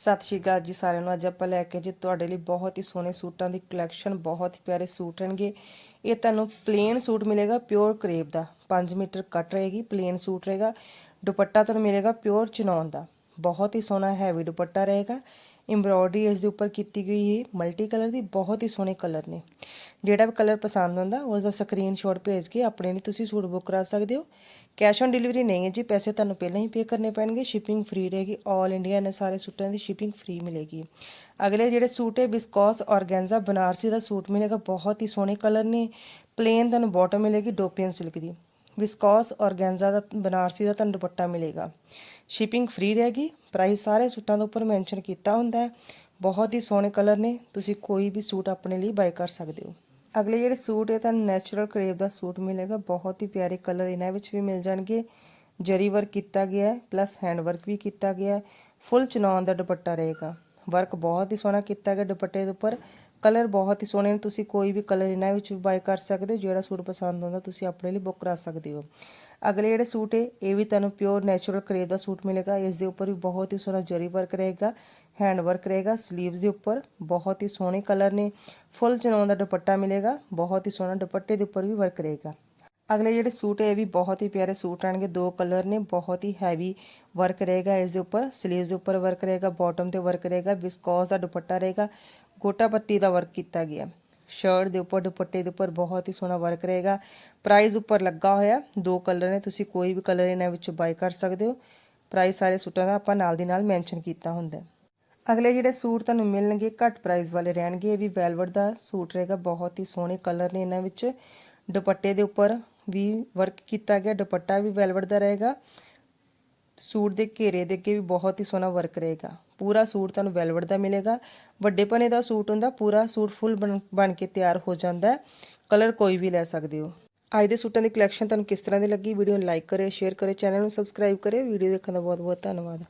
ਸਤਿ ਸ਼੍ਰੀ ਅਕਾਲ ਜੀ ਸਾਰਿਆਂ ਨੂੰ। ਅੱਜ ਆਪਾਂ ਲੈ ਕੇ ਜੀ ਤੁਹਾਡੇ ਲਈ ਬਹੁਤ ਹੀ ਸੋਹਣੇ ਸੂਟਾਂ ਦੀ ਕਲੈਕਸ਼ਨ ਬਹੁਤ ਹੀ ਪਿਆਰੇ ਸੂਟ ਹੋਣਗੇ। ਇਹ ਤੁਹਾਨੂੰ ਪਲੇਨ ਸੂਟ ਮਿਲੇਗਾ ਪਿਓਰ ਕਰੇਪ ਦਾ। 5 ਮੀਟਰ ਕੱਟ ਰਹੇਗੀ ਪਲੇਨ ਸੂਟ ਰਹੇਗਾ। ਦੁਪੱਟਾ ਤੁਹਾਨੂੰ ਮਿਲੇਗਾ ਪਿਓਰ ਚਨੌਨ ਦਾ। ਬਹੁਤ ਹੀ ਸੋਹਣਾ ਹੈਵੀ ਦੁਪੱਟਾ ਰਹੇਗਾ। ਐਮਬ੍ਰੋਇਡਰੀ ਇਸ ਦੇ ਉੱਪਰ ਕੀਤੀ ਗਈ ਹੈ। ਮਲਟੀ ਕਲਰ ਦੀ ਬਹੁਤ ਹੀ ਸੋਹਣੇ ਕਲਰ ਨੇ। ਜਿਹੜਾ ਵੀ ਕਲਰ ਪਸੰਦ ਆਉਂਦਾ ਉਸ ਦਾ ਸਕਰੀਨਸ਼ਾਟ ਭੇਜ ਕੇ ਆਪਣੇ ਲਈ ਤੁਸੀਂ ਸੂਟ ਬੁੱਕ ਕਰਾ ਸਕਦੇ ਹੋ। ਕੈਸ਼ ਔਨ ਡਿਲੀਵਰੀ ਨਹੀਂ ਹੈ ਜੀ, ਪੈਸੇ ਤੁਹਾਨੂੰ ਪਹਿਲਾਂ ਹੀ ਪੇ ਕਰਨੇ ਪੈਣਗੇ। ਸ਼ਿਪਿੰਗ ਫ੍ਰੀ ਰਹੇਗੀ। 올 ਇੰਡੀਆ ਇਹਨਾਂ ਸਾਰੇ ਸੂਟਾਂ ਦੀ ਸ਼ਿਪਿੰਗ ਫ੍ਰੀ ਮਿਲੇਗੀ। ਅਗਲੇ ਜਿਹੜੇ ਸੂਟ ਹੈ ਵਿਸਕੋਸ ਔਰਗੈਂਜ਼ਾ ਬਨਾਰਸੀ ਦਾ ਸੂਟ ਮਿਲੇਗਾ। ਬਹੁਤ ਹੀ ਸੋਹਣੇ ਕਲਰ ਨੇ। ਪਲੇਨ ਤੁਹਾਨੂੰ ਬਾਟਮ ਮਿਲੇਗੀ ਡੋਪੀਅਨ ਸਿਲਕ ਦੀ। ਵਿਸਕੋਸ ਔਰਗੈਂਜ਼ਾ ਦਾ ਬਨਾਰਸੀ ਦਾ ਤੁਹਾਨੂੰ ਦੁਪੱਟਾ ਮਿਲੇਗਾ। ਸ਼ਿਪਿੰਗ ਫ੍ਰੀ ਰਹੇਗੀ। ਪ੍ਰਾਈਸ ਸਾਰੇ ਸੂਟਾਂ ਦੇ ਉੱਪਰ ਮੈਂਸ਼ਨ ਕੀਤਾ ਹੁੰਦਾ ਹੈ। ਬਹੁਤ ਹੀ ਸੋਹਣੇ ਕਲਰ ਨੇ। ਤੁਸੀਂ ਕੋਈ ਵੀ ਸੂਟ ਆਪਣੇ ਲਈ ਬਾਈ ਕਰ ਸਕਦੇ ਹੋ। ਅਗਲੇ ਜਿਹੜੇ ਸੂਟ ਹੈ, ਤੁਹਾਨੂੰ ਨੈਚੁਰਲ ਕਰੇਵ ਦਾ ਸੂਟ ਮਿਲੇਗਾ। ਬਹੁਤ ਹੀ ਪਿਆਰੇ ਕਲਰ ਇਹਨਾਂ ਵਿੱਚ ਵੀ ਮਿਲ ਜਾਣਗੇ। ਜਰੀ ਵਰਕ ਕੀਤਾ ਗਿਆ ਹੈ ਪਲੱਸ ਹੈਂਡ ਵਰਕ ਵੀ ਕੀਤਾ ਗਿਆ ਹੈ। ਫੁੱਲ ਚਨੌਨ ਦਾ ਦੁਪੱਟਾ ਰਹੇਗਾ। ਵਰਕ ਬਹੁਤ ਹੀ ਸੋਹਣਾ ਕੀਤਾ ਗਿਆ ਦੁਪੱਟੇ ਦੇ ਉੱਪਰ। ਕਲਰ ਬਹੁਤ ਹੀ ਸੋਹਣੇ ਨੇ। ਤੁਸੀਂ ਕੋਈ ਵੀ ਕਲਰ ਇਹਨਾਂ ਵਿੱਚ ਬਾਏ ਕਰ ਸਕਦੇ ਹੋ। ਜਿਹੜਾ ਸੂਟ ਪਸੰਦ ਆਉਂਦਾ, ਤੁਸੀਂ ਆਪਣੇ ਲਈ ਬੁੱਕ ਕਰਾ ਸਕਦੇ ਹੋ। ਅਗਲੇ ਜਿਹੜੇ ਸੂਟ ਹੈ, ਇਹ ਵੀ ਤੁਹਾਨੂੰ ਪਿਓਰ ਨੈਚੁਰਲ ਕਰੇਵ ਦਾ ਸੂਟ ਮਿਲੇਗਾ। ਇਸ ਦੇ ਉੱਪਰ ਵੀ ਬਹੁਤ ਹੀ ਸੋਹਣਾ ਜਰੀ ਵਰਕ ਰਹੇਗਾ ਹੈਂਡ ਵਰਕ ਰਹੇਗਾ 슬ੀਵਸ ਦੇ ਉੱਪਰ ਬਹੁਤ ਹੀ ਸੋਹਣੇ ਕਲਰ ਨੇ। ਫੁੱਲ ਚਨੌਨ ਦਾ ਦੁਪੱਟਾ ਮਿਲੇਗਾ, ਬਹੁਤ ਹੀ ਸੋਹਣਾ ਦੁਪੱਟੇ ਦੇ ਉੱਪਰ ਵੀ ਵਰਕ ਰਹੇਗਾ। ਅਗਲੇ ਜਿਹੜੇ ਸੂਟ ਹੈ, ਇਹ ਵੀ ਬਹੁਤ ਹੀ ਪਿਆਰੇ ਸੂਟ ਆਣਗੇ। ਦੋ ਕਲਰ ਨੇ, ਬਹੁਤ ਹੀ ਹੈਵੀ ਵਰਕ ਰਹੇਗਾ। ਇਸ ਦੇ ਉੱਪਰ 슬ੀਵਸ ਦੇ ਉੱਪਰ ਵਰਕ ਰਹੇਗਾ ਬਾਟਮ ਤੇ ਵਰਕ ਰਹੇਗਾ ਵਿਸਕੋਸ ਦਾ ਦੁਪੱਟਾ ਰਹੇਗਾ, ਗੋਟਾ ਪੱਟੀ ਦਾ ਵਰਕ ਕੀਤਾ ਗਿਆ। ਸ਼ਰਟ ਦੇ ਉੱਪਰ, ਦੁਪੱਟੇ ਦੇ ਉੱਪਰ ਬਹੁਤ ਹੀ ਸੋਹਣਾ ਵਰਕ ਰਹੇਗਾ। ਪ੍ਰਾਈਸ ਉੱਪਰ ਲੱਗਾ ਹੋਇਆ, ਦੋ ਕਲਰ ਨੇ, ਤੁਸੀਂ ਕੋਈ ਵੀ ਕਲਰ ਇਹਨਾਂ ਵਿੱਚੋਂ ਬਾਈ ਕਰ ਸਕਦੇ ਹੋ। ਪ੍ਰਾਈਸ ਸਾਰੇ ਸੂਟਾਂ ਦਾ ਆਪਾਂ ਨਾਲ ਦੀ ਨਾਲ ਮੈਂਸ਼ਨ ਕੀਤਾ ਹੁੰਦਾ ਅਗਲੇ ਜਿਹੜੇ ਸੂਟ ਤੁਹਾਨੂੰ ਮਿਲਣਗੇ, ਘੱਟ ਪ੍ਰਾਈਸ ਵਾਲੇ ਰਹਿਣਗੇ। ਇਹ ਵੀ ਵੈਲਵਟ ਦਾ ਸੂਟ ਰਹੇਗਾ, ਬਹੁਤ ਹੀ ਸੋਹਣੇ ਕਲਰ ਨੇ ਇਹਨਾਂ ਵਿੱਚ। ਦੁਪੱਟੇ ਦੇ ਉੱਪਰ ਵੀ ਵਰਕ ਕੀਤਾ ਗਿਆ, ਦੁਪੱਟਾ ਵੀ ਵੈਲਵਟ ਦਾ ਰਹੇਗਾ, ਸੂਟ ਦੇ ਘੇਰੇ ਦੇ ਅੱਗੇ ਵੀ ਬਹੁਤ ਹੀ ਸੋਹਣਾ ਵਰਕ ਰਹੇਗਾ। ਪੂਰਾ ਸੂਟ ਤੁਹਾਨੂੰ ਵੈਲਵਟ ਦਾ ਮਿਲੇਗਾ। ਵੱਡੇ ਪਨੇ ਦਾ ਸੂਟ ਹੁੰਦਾ, ਪੂਰਾ ਸੂਟ ਫੁੱਲ ਬਣ ਕੇ ਤਿਆਰ ਹੋ ਜਾਂਦਾ ਕਲਰ ਕੋਈ ਵੀ ਲੈ ਸਕਦੇ ਹੋ। ਅੱਜ ਦੇ ਸੂਟਾਂ ਦੀ ਕਲੈਕਸ਼ਨ ਤੁਹਾਨੂੰ ਕਿਸ ਤਰ੍ਹਾਂ ਦੀ ਲੱਗੀ? ਵੀਡੀਓ ਨੂੰ ਲਾਈਕ ਕਰਿਓ ਸ਼ੇਅਰ ਕਰਿਓ ਚੈਨਲ ਨੂੰ ਸਬਸਕ੍ਰਾਈਬ ਕਰਿਓ। ਵੀਡੀਓ ਦੇਖਣ ਦਾ ਬਹੁਤ ਬਹੁਤ ਧੰਨਵਾਦ।